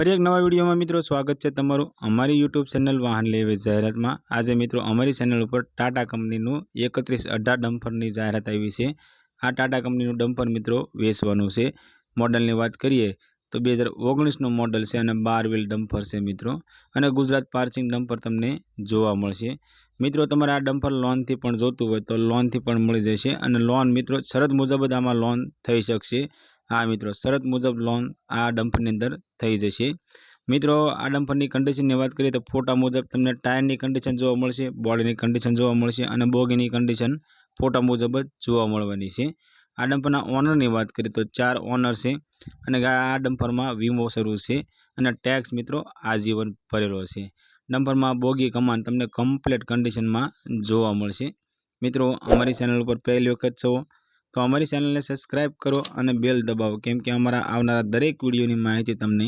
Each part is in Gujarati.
ફરી એક નવા વિડીયોમાં મિત્રો સ્વાગત છે તમારું અમારી યુટ્યુબ ચેનલ વાહન લેવી જાહેરાતમાં. આજે મિત્રો અમારી ચેનલ ઉપર ટાટા કંપનીનું એકત્રીસ અઢાર ડમ્ફરની જાહેરાત આવી છે. આ ટાટા કંપનીનું ડમ્ફર મિત્રો વેચવાનું છે. મોડલની વાત કરીએ તો બે હજાર ઓગણીસનું મોડલ છે અને બાર વ્હીલ ડમ્ફર છે મિત્રો. અને ગુજરાત પાર્સિંગ ડમ્ફર તમને જોવા મળશે. મિત્રો તમારે આ ડમ્ફર લોનથી પણ જોતું હોય તો લોનથી પણ મળી જશે અને લોન મિત્રો શરત મુજબ જ આમાં લોન થઈ શકશે. હા મિત્રો, શરત મુજબ લોન આ ડમ્પરની અંદર થઈ જશે. મિત્રો, આ ડમ્પરની કન્ડિશનની વાત કરીએ તો ફોટા મુજબ તમને ટાયરની કન્ડિશન જોવા મળશે, બોડીની કન્ડિશન જોવા મળશે અને બોગીની કન્ડિશન ફોટા મુજબ જ જોવા મળવાની છે. આ ડમ્પરના ઓનરની વાત કરીએ તો ચાર ઓનર છે અને આ ડમ્પરમાં વીમો શરૂ છે અને ટેક્સ મિત્રો આજીવન ભરેલો છે. ડમ્પરમાં બોગી કમાન તમને કમ્પ્લીટ કન્ડિશનમાં જોવા મળશે. મિત્રો, અમારી ચેનલ ઉપર પહેલી વખત છો તો અમારી ચેનલને સબસ્ક્રાઈબ કરો અને બેલ દબાવો. કેમ કે અમારા આવનારા દરેક વિડીયોની માહિતી તમને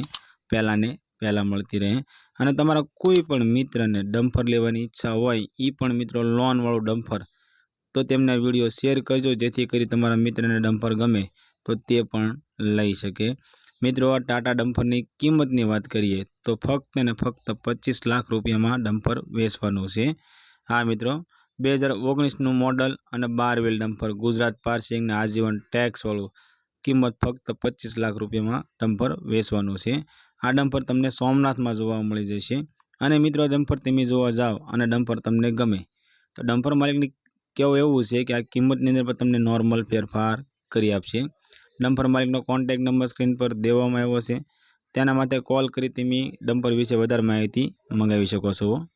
પહેલાંને પહેલાં મળતી રહે. અને તમારા કોઈ પણ મિત્રને ડમ્ફર લેવાની ઈચ્છા હોય એ પણ મિત્રો લોનવાળું ડમ્ફર તો તેમના વીડિયો શેર કરજો, જેથી કરી તમારા મિત્રને ડમ્ફર ગમે, તો તે પણ લઈ શકે. મિત્રો, આ ટાટા ડમ્ફરની કિંમતની વાત કરીએ, તો ફક્ત ને ફક્ત પચીસ લાખ રૂપિયામાં ડમ્ફર વેચવાનું છે. હા, મિત્રો બે હજાર ઓગણીસનું મોડલ અને બાર વ્હીલ ડમ્પર ગુજરાત પાર્સિંગના આજીવન ટેક્સવાળું કિંમત ફક્ત પચીસ લાખ રૂપિયામાં ડમ્પર વેચવાનું છે. આ ડમ્પર તમને સોમનાથમાં જોવા મળી જશે. અને મિત્રો, ડમ્પર તમે જોવા જાઓ અને ડમ્પર તમને ગમે, તો ડમ્પર માલિકની કહેવું એવું છે કે આ કિંમતની અંદર પણ તમને નોર્મલ ફેરફાર કરી આપશે. ડમ્પર માલિકનો કોન્ટેક્ટ નંબર સ્ક્રીન પર દેવામાં આવ્યો છે. તેના માટે કોલ કરી તમે ડમ્પર વિશે વધારે માહિતી મંગાવી શકો છો.